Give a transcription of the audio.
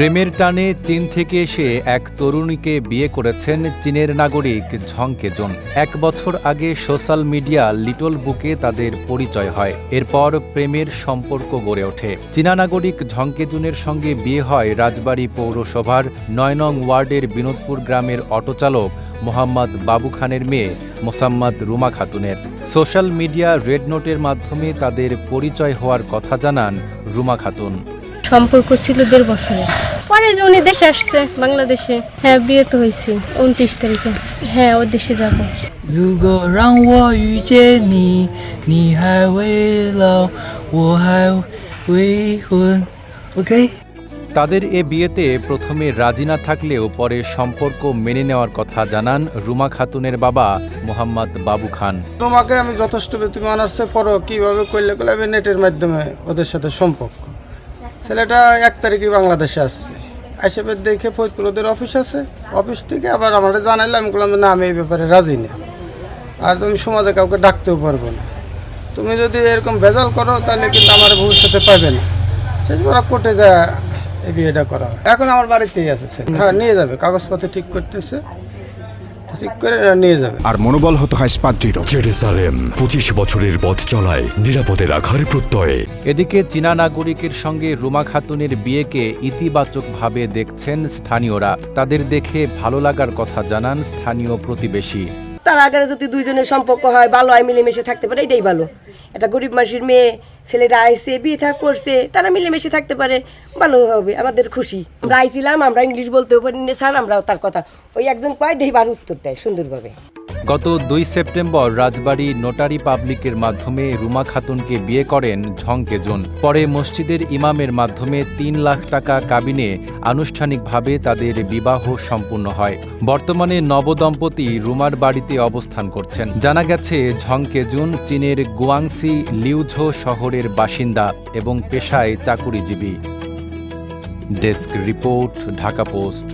প্রেমের টানে চীন থেকে এসে এক তরুণীকে বিয়ে করেছেন চীনের নাগরিক ঝংকেজন এক বছর আগে সোশ্যাল মিডিয়া লিটল বুকে তাদের পরিচয় হয়। এরপর প্রেমের সম্পর্ক গড়ে ওঠে। চীনা নাগরিক ঝংকেজুনের সঙ্গে বিয়ে হয় রাজবাড়ী পৌরসভার নয় নং ওয়ার্ডের বিনোদপুর গ্রামের অটোচালক মোহাম্মদ বাবু খানের মেয়ে মোসাম্মদ রুমা খাতুনের। সোশ্যাল মিডিয়া রেড নোটের মাধ্যমে তাদের পরিচয় হওয়ার কথা জানান রুমা খাতুন। সম্পর্ক ছিল দেড় বছরের। পরে যে উনি দেশে আসছে বাংলাদেশে হ্যাঁ বিয়ে তো হয়েছে উনত্রিশ তারিখে হ্যাঁ ওর দেশে যাব 如果让我遇见你，你还未老，我还未婚。OK。 তাদের এ বিয়েতে প্রথমে রাজি না থাকলেও পরে সম্পর্ক মেনে নেওয়ার কথা জানান রুমা খাতুনের বাবা মোহাম্মদ বাবু খান তোমাকে আমি যথেষ্ট তুমি অনার্সে পড়ো কীভাবে করলে করলে আমি নেটের মাধ্যমে ওদের সাথে সম্পর্ক ছেলেটা এক তারিখে বাংলাদেশে আসছে আইসেপের দেখে ফরিদপুর ওদের অফিস আছে। অফিস থেকে আবার আমার জানাইলে, আমি বললাম না, আমি এই ব্যাপারে রাজি না। আর তুমি সমাজে কাউকে ডাকতেও পারব না। তুমি যদি এরকম ভেজাল করো, তাহলে কিন্তু আমার ভবিষ্যতে পাবে না। সেই ওরা কোর্টে যা এই বিয়েটা করা এখন আমার বাড়িতেই আছে হ্যাঁ নিয়ে যাবে, কাগজপত্র ঠিক করতেছে। ঠিক করে নিয়ে যাবে। আর মনোবল হতে হয় স্পাত জেরুসালেম পঁচিশ বছরের পথ চলায় নিরাপদে রাখার প্রত্যয়ে। এদিকে চীনা নাগরিকের সঙ্গে রুমা খাতুনের বিয়েকে ইতিবাচকভাবে দেখছেন স্থানীয়রা। তাদের দেখে ভালো লাগার কথা জানান স্থানীয় প্রতিবেশী। তার আগে যদি দুইজনের সম্পর্ক হয় ভালো হয় মিলেমিশে থাকতে পারে এটাই ভালো। একটা গরিব মানুষের মেয়ে ছেলেরা আইসে, বিয়ে থাক করছে, তারা মিলেমিশে থাকতে পারে। ভালো হবে, আমাদের খুশি। আমরা আইছিলাম, আমরা ইংলিশ বলতেও পারি না স্যার, আমরাও তার কথা। ওই একজন কয় দেহি বার উত্তর দেয়, সুন্দরভাবে। গত দুই সেপ্টেম্বর রাজবাড়ী নোটারি পাবলিকের মাধ্যমে রুমা খাতুনকে বিয়ে করেন ঝংকেজন পরে মসজিদের ইমামের মাধ্যমে তিন লাখ টাকা কাবিনে আনুষ্ঠানিকভাবে তাদের বিবাহ সম্পূর্ণ হয়। বর্তমানে নবদম্পতি রুমার বাড়িতে অবস্থান করছেন। জানা গেছে ঝংকেজুন চীনের গুয়াংসি লিউঝো শহরের বাসিন্দা এবং পেশায় চাকুরিজীবী। Desk report, Dhaka Post.